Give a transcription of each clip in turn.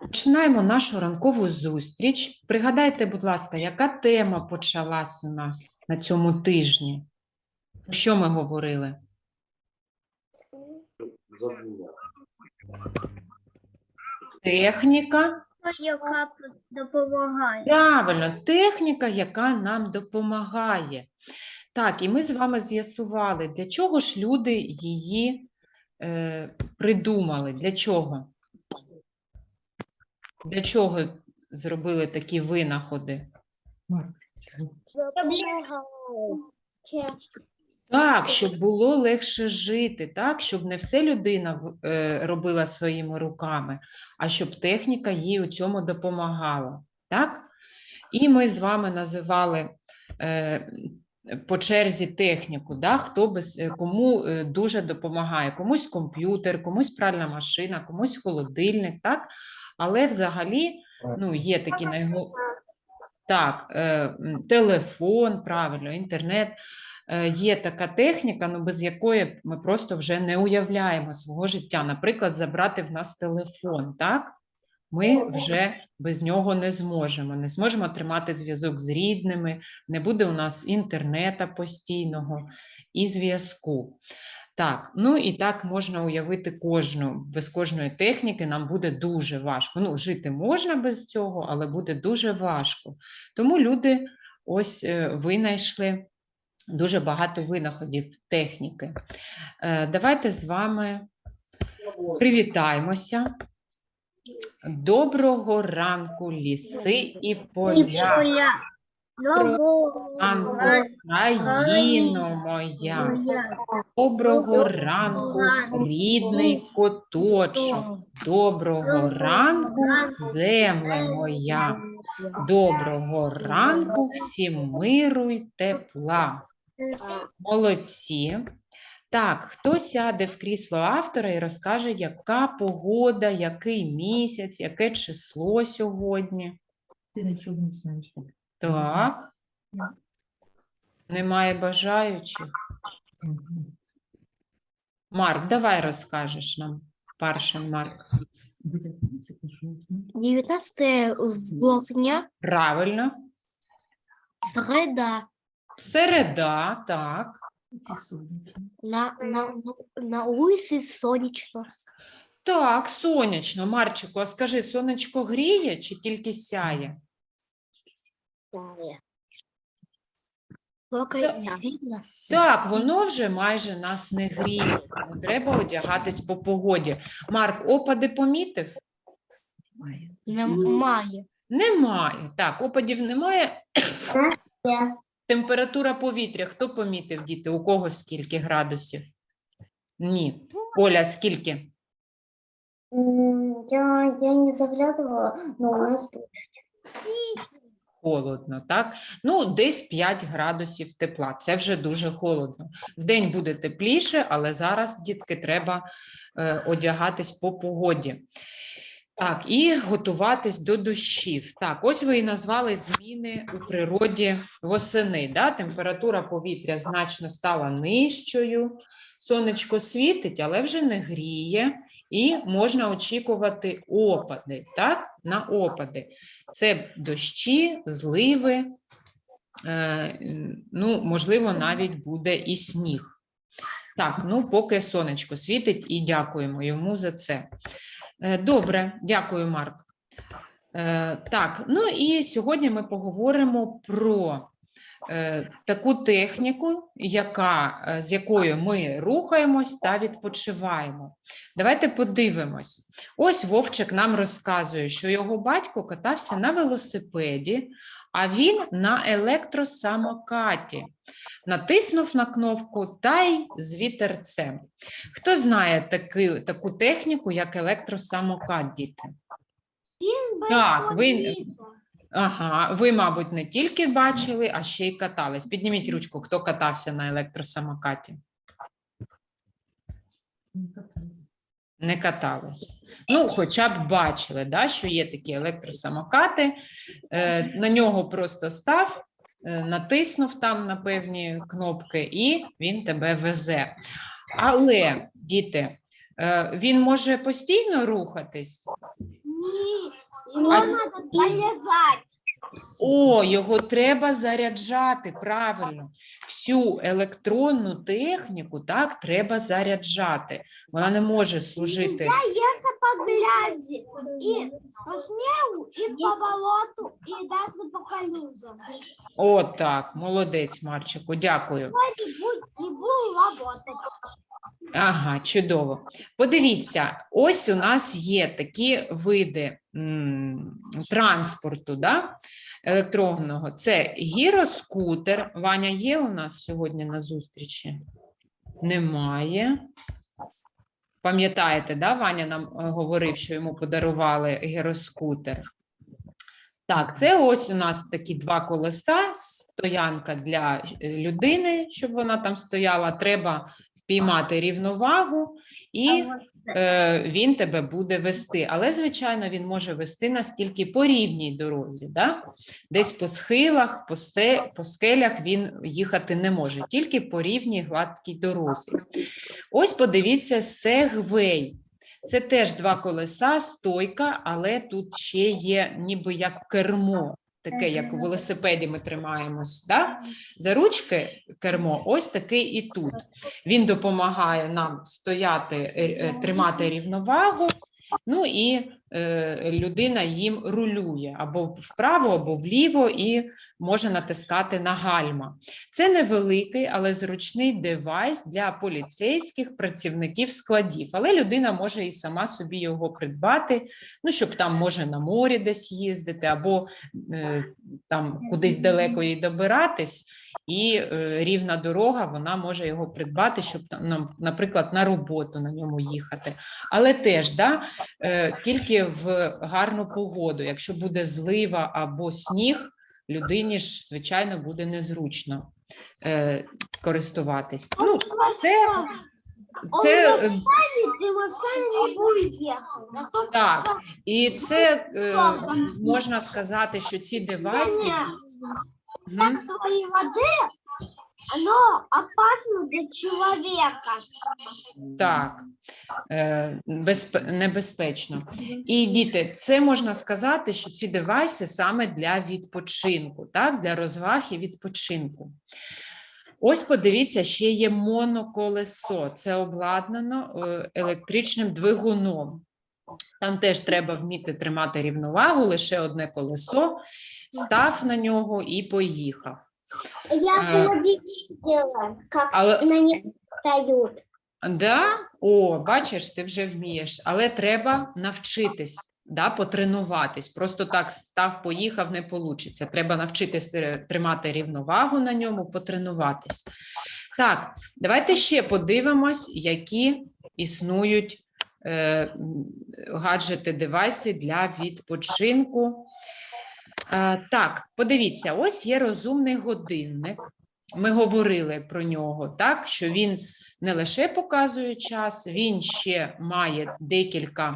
Починаємо нашу ранкову зустріч. Пригадайте, будь ласка, яка тема почалась у нас на цьому тижні? Про що ми говорили? Техніка. яка допомагає. Правильно, техніка, яка нам допомагає. Так, і ми з вами з'ясували, для чого ж люди її придумали. Для чого? Для чого зробили такі винаходи? Так, щоб було легше жити, так, щоб не все людина е, робила своїми руками, а щоб техніка їй у цьому допомагала. Так? І ми з вами називали е, по черзі техніку, да? хто без, е, кому е, дуже допомагає. Комусь комп'ютер, комусь пральна машина, комусь холодильник, так? Але взагалі ну, є такі найго... Так, е, телефон, правильно, інтернет. Є така техніка, ну, без якої ми просто вже не уявляємо свого життя. Наприклад, забрати в нас телефон, так? Ми вже без нього не зможемо. Не зможемо тримати зв'язок з рідними, не буде у нас інтернета постійного і зв'язку. Так, ну і так можна уявити кожну. Без кожної техніки нам буде дуже важко. Ну, жити можна без цього, але буде дуже важко. Тому люди ось е, винайшли дуже багато винаходів техніки. Е, Давайте з вами привітаємося. Доброго ранку, ліси і поля. Доброго Ранку, країно моя. моя. Доброго ранку, рідний коточок. Доброго ранку, земле моя. Доброго ранку, всім миру й тепла. Молодці. Так, хто сяде в крісло автора і розкаже, яка погода, який місяць, яке число сьогодні? Ти нічого не знаєш. Так. Немає бажаючих. Марк, давай розкажеш нам. Першим Марк. 19 19 жовтня, Правильно. середа. Середа, так. На, на, на вулиці сонячно. Так, сонячно. Марчику, а скажи, сонечко гріє чи тільки сяє? Поки світло. Так, воно вже майже нас не гріє, тому треба одягатись по погоді. Марк, опади помітив? Немає. Немає. Так, опадів немає. Температура повітря. Хто помітив, діти? У кого скільки градусів? Ні. Оля, скільки? Я, я не заглядывала, но у нас дождь. Холодно, так? Ну, десь 5 градусів тепла. Це вже дуже холодно. Вдень буде тепліше, але зараз, дітки, треба е, одягатись по погоді. Так, і готуватись до дощів. Так, ось ви і назвали зміни у природі восени. Да? Температура повітря значно стала нижчою, сонечко світить, але вже не гріє, і можна очікувати опади, так? На опади. Це дощі, зливи, е, ну, можливо, навіть буде і сніг. Так, ну поки сонечко світить, і дякуємо йому за це. Е, Добре, дякую, Марк. Е, Так, ну і сьогодні ми поговоримо про е, таку техніку, яка, з якою ми рухаємось та відпочиваємо. Давайте подивимось. Ось Вовчик нам розказує, що його батько катався на велосипеді, а він на електросамокаті. Натиснув на кнопку та й з вітерцем. Хто знає таки, таку техніку, як електросамокат, діти? Так, ви, ага, ви, мабуть, не тільки бачили, а ще й катались. Підніміть ручку, хто катався на електросамокаті. Не катались. Ну, хоча б бачили, да, що є такі електросамокати. Е, на нього просто став, е, натиснув там на певні кнопки, і він тебе везе. Але, діти, Е, Він може постійно рухатись? Ні, А- треба залізати. О, його треба заряджати правильно. Всю електронну техніку так треба заряджати. Вона не може служити. Ехать по грязи, и по снегу, и по болоту, и даже по колюзам. О, так, молодець, Марчику, дякую. Давайте будь- не буду работать. Ага, чудово. Подивіться, ось у нас є такі види транспорту, да? електронного. Це гіроскутер. Ваня є у нас сьогодні на зустрічі? Немає. Пам'ятаєте, да, Ваня нам е, говорив, що йому подарували гіроскутер. Так, це ось у нас такі два колеса, стоянка для е, людини, щоб вона там стояла. Треба впіймати рівновагу, і е, він тебе буде вести. Але, звичайно, він може вести нас тільки по рівній дорозі. Да? Десь по схилах, по, сте, по скелях він їхати не може, тільки по рівній гладкій дорозі. Ось подивіться, сегвей. Це теж два колеса, стойка, але тут ще є ніби як кермо, таке, як у велосипеді ми тримаємось. Да? За ручки кермо, ось такий і тут. Він допомагає нам стояти, е, е, тримати рівновагу. Ну і е, людина їм рулює або вправо, або вліво, і може натискати на гальма. Це невеликий, але зручний девайс для поліцейських працівників складів. Але людина може і сама собі його придбати, ну щоб там може на морі десь їздити, або е, там кудись далеко їй добиратись. І е, рівна дорога, вона може його придбати, щоб нам, наприклад, на роботу на ньому їхати. Але теж да, е, тільки в гарну погоду. Якщо буде злива або сніг, людині ж, звичайно, буде незручно е, користуватись. Ну, це, це е, так, і це е, можна сказати, що ці девайси. Твоей воды, оно опасно для человека. Так, е, безпе- небезпечно. І діти, це можна сказати, що ці девайси саме для відпочинку, так, для розваг і відпочинку. Ось подивіться, ще є моноколесо. Це обладнано е, електричним двигуном. Там теж треба вміти тримати рівновагу, лише одне колесо, став на нього і поїхав. Я видела, как але- на них встают. Да? О, бачиш, ти вже вмієш, але треба навчитись, да, потренуватись. Просто так став, поїхав, не вийде. Треба навчитись е, тримати рівновагу на ньому, потренуватись. Так, давайте ще подивимось, які існують е, гаджети, девайси для відпочинку. Е, так, подивіться, ось є розумний годинник. Ми говорили про нього, так, що він не лише показує час, він ще має декілька е,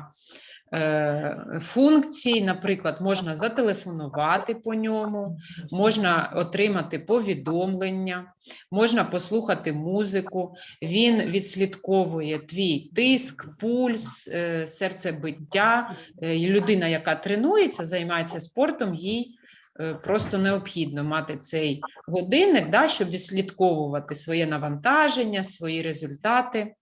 функцій. Наприклад, можна зателефонувати по ньому, можна отримати повідомлення, можна послухати музику. Він відслідковує твій тиск, пульс, е, серцебиття. Е, Людина, яка тренується, займається спортом, їй е, просто необхідно мати цей годинник, да, щоб відслідковувати своє навантаження, свої результати.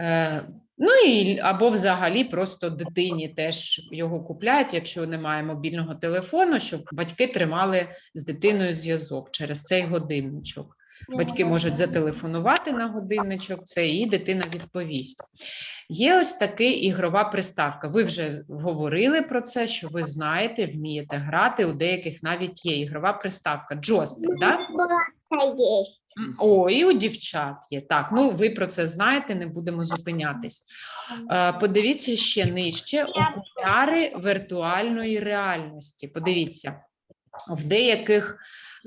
Е, Ну і або взагалі просто дитині теж його купляють, якщо немає мобільного телефону, щоб батьки тримали з дитиною зв'язок через цей годинничок. Батьки можуть зателефонувати на годинничок, це і дитина відповість. Є ось така ігрова приставка. Ви вже говорили про це, що ви знаєте, вмієте грати. У деяких навіть є ігрова приставка. Джойстик, да? О, і у дівчат є. Так, ну ви про це знаєте, не будемо зупинятись. Е, Подивіться ще нижче окуляри віртуальної реальності. Подивіться, в деяких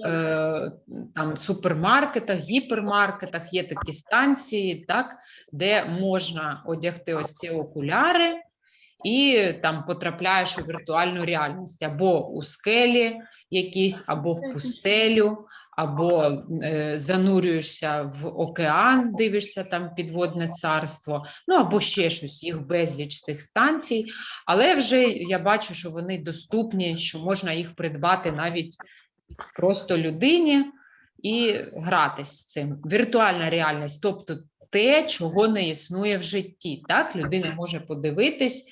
е, там супермаркетах, гіпермаркетах є такі станції, так, де можна одягти ось ці окуляри. І там потрапляєш у віртуальну реальність або у скелі якісь, або в пустелю, або е, занурюєшся в океан, дивишся там підводне царство, ну або ще щось, їх безліч цих станцій. Але вже я бачу, що вони доступні, що можна їх придбати навіть просто людині і гратись з цим. Віртуальна реальність, тобто те, чого не існує в житті. Так, людина може подивитись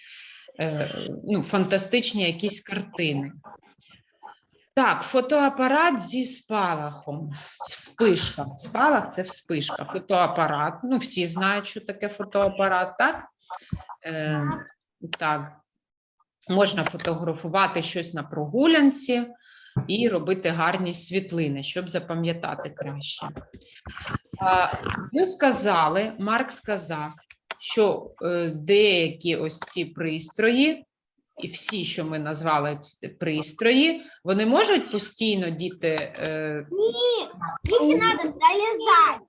е, ну, фантастичні якісь картини. Так, фотоапарат зі спалахом. Вспишка. Спалах це вспишка. Фотоапарат. Ну, всі знають, що таке фотоапарат, так? Е, так. Можна фотографувати щось на прогулянці і робити гарні світлини, щоб запам'ятати краще. Ви сказали, Марк сказав, що е, деякі ось ці пристрої, і всі, що ми назвали ці пристрої, вони можуть постійно діти. Е, їм не треба залізати.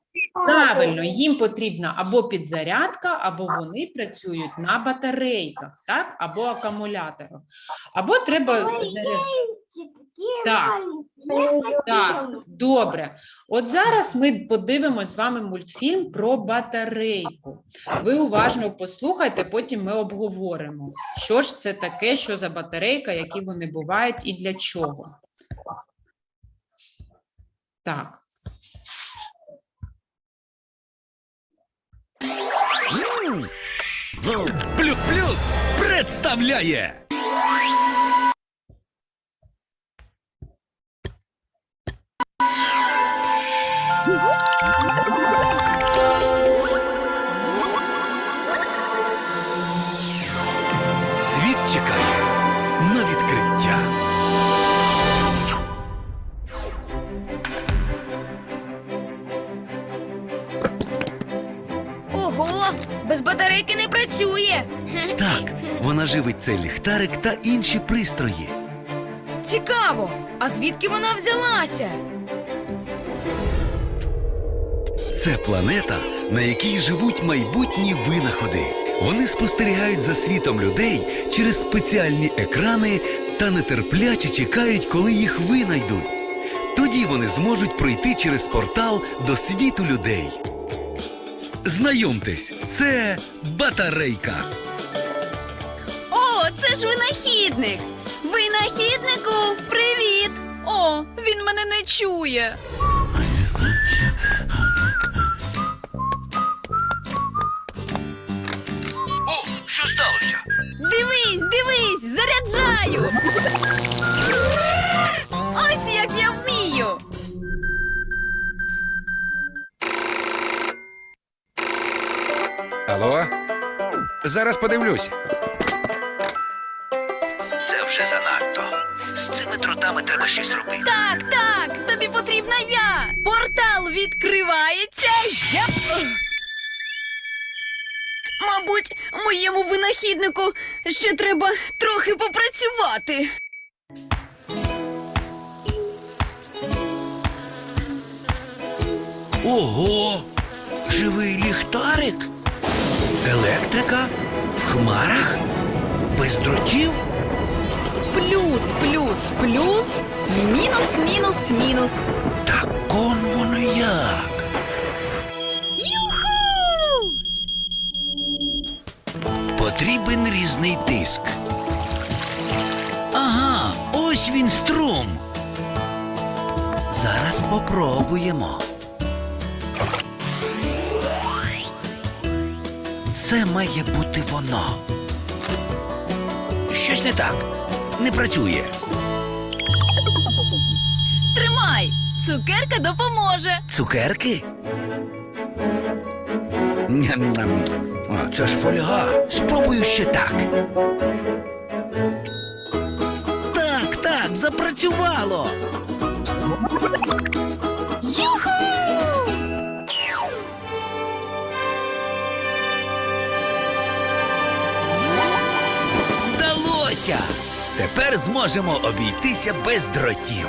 правильно, їм потрібна або підзарядка, або вони працюють на батарейках, так? або акумуляторах. Або треба заряджати. Так. Так, добре. От зараз ми подивимось з вами мультфільм про батарейку. Ви уважно послухайте, потім ми обговоримо, що ж це таке, що за батарейка, які вони бувають і для чого. Так. Плюс плюс представляє Світ чекає на відкриття. Ого, без батарейки не працює. Так, вона живить цей ліхтарик та інші пристрої. Цікаво. А звідки вона взялася? Це планета, на якій живуть майбутні винаходи. Вони спостерігають за світом людей через спеціальні екрани та нетерпляче чекають, коли їх винайдуть. Тоді вони зможуть пройти через портал до світу людей. Знайомтесь, це батарейка. О, це ж винахідник! Винахіднику, привіт! О, він мене не чує. Заряджаю! Ось як я вмію! Алло? Зараз подивлюсь. Це вже занадто. З цими дротами треба щось робити. Так, так, тобі потрібна я! Портал відкривається. Я... Мабуть, моєму винахіднику ще треба трохи попрацювати. Ого! Живий ліхтарик? Електрика? В хмарах? Без дротів? Плюс, плюс, плюс, мінус, мінус, мінус. Так он воно як. Зараз попробуємо. Це має бути воно. Щось не так. Не працює. Тримай! Цукерка допоможе. Цукерки? Ням-ням. А, це ж фольга. Спробую ще так. Так, так, запрацювало. Вдалося! Тепер зможемо обійтися без дротів.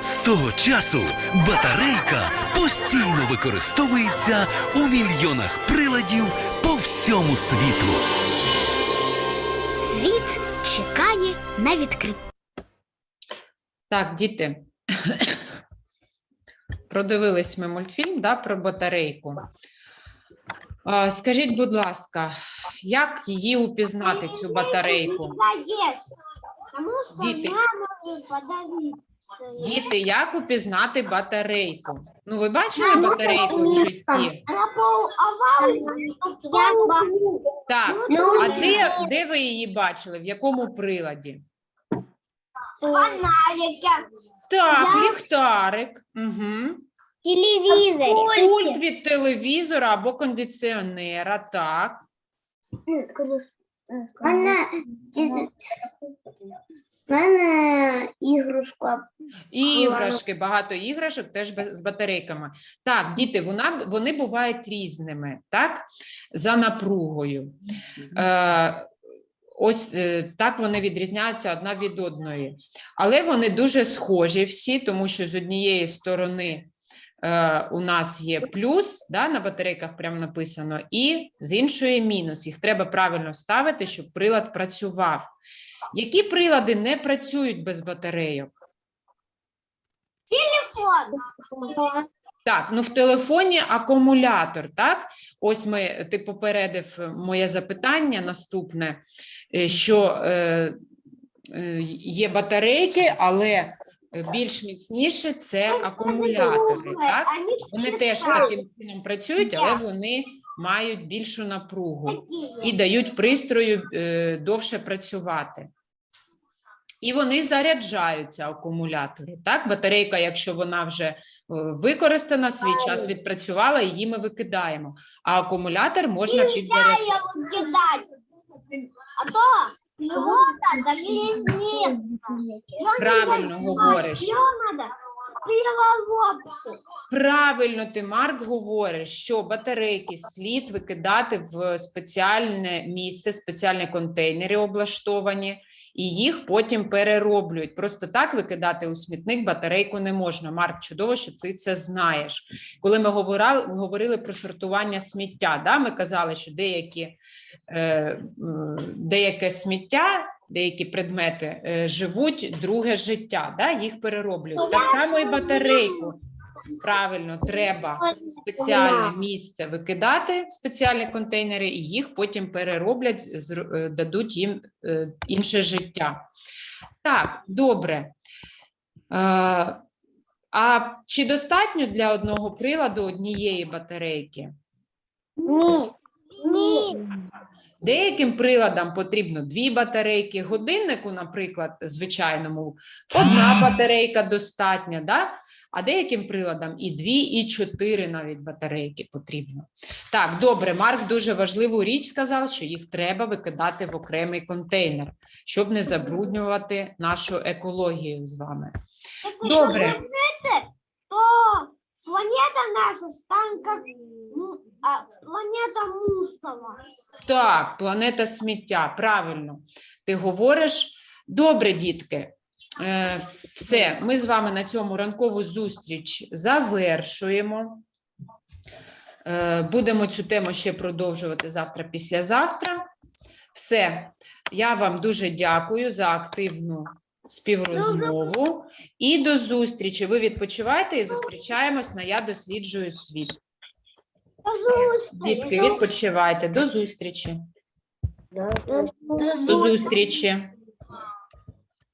З того часу батарейка постійно використовується у мільйонах приладів по всьому світу. Світ чекає на відкриття. Так, діти. продивились ми мультфільм да, про батарейку. Скажіть, будь ласка, як її упізнати, цю батарейку? Діти. Діти, як упізнати батарейку? Ну, ви бачили батарейку в житті? Так, Ну, а де, де ви її бачили? В якому приладі? Фонарик. Так, ліхтарик. Угу. Телевизор. Пульт від телевізора або кондиціонера, так. Она... Мене ігрушка. Іграшки, багато іграшок теж без- з батарейками. Так, діти, вона, вони бувають різними, так? За напругою. Е, ось е, так вони відрізняються одна від одної. Але вони дуже схожі всі, тому що з однієї сторони е, у нас є плюс, да, на батарейках прямо написано, і з іншої мінус. Їх треба правильно вставити, щоб прилад працював. Які прилади не працюють без батарейок? Телефон. Так, ну в телефоні акумулятор, так? Ось ми, ти попередив моє запитання наступне, що е, е, є батарейки, але е, більш міцніше це акумулятори, так? Вони теж таким чином працюють, але вони мають більшу напругу і дають пристрою е, довше працювати. І вони заряджаються акумулятори. Так, батарейка, якщо вона вже е, використана, свій час відпрацювала, її ми викидаємо. А акумулятор можна підзаряджати. А то льота близнец. Правильно говориш. Ее надо. Правильно ти, Марк, говориш, що батарейки слід викидати в спеціальне місце, спеціальні контейнери облаштовані, і їх потім перероблюють. Просто так викидати у смітник батарейку не можна. Марк, чудово, що ти це знаєш. Коли ми говорили, говорили про сортування сміття, да, ми казали, що деякі, е, деяке сміття. Деякі предмети е, живуть друге життя, да, їх перероблюють. Так само і батарейку. Правильно, треба в спеціальне місце викидати спеціальні контейнери, і їх потім перероблять, е, дадуть їм е, інше життя. Так, добре. Е, А чи достатньо для одного приладу однієї батарейки? Ні. Ні. Деяким приладам потрібно дві батарейки. Годиннику, наприклад, звичайному, одна батарейка достатня, да? А деяким приладам і дві, і чотири навіть батарейки потрібно. Так, добре, Марк дуже важливу річ сказав, що їх треба викидати в окремий контейнер, щоб не забруднювати нашу екологію з вами. Если Добре. то планета наша станет как м, а, планета мусора. Так, планета сміття, правильно. Ти говориш. Добре, дітки. Е, все, ми з вами на цьому ранкову зустріч завершуємо. Е, будемо цю тему ще продовжувати завтра, післязавтра. Все, я вам дуже дякую за активну співрозмову. І до зустрічі. Ви відпочивайте і зустрічаємось на Я досліджую світ. Дітки, відпочивайте. До зустрічі. До зустрічі.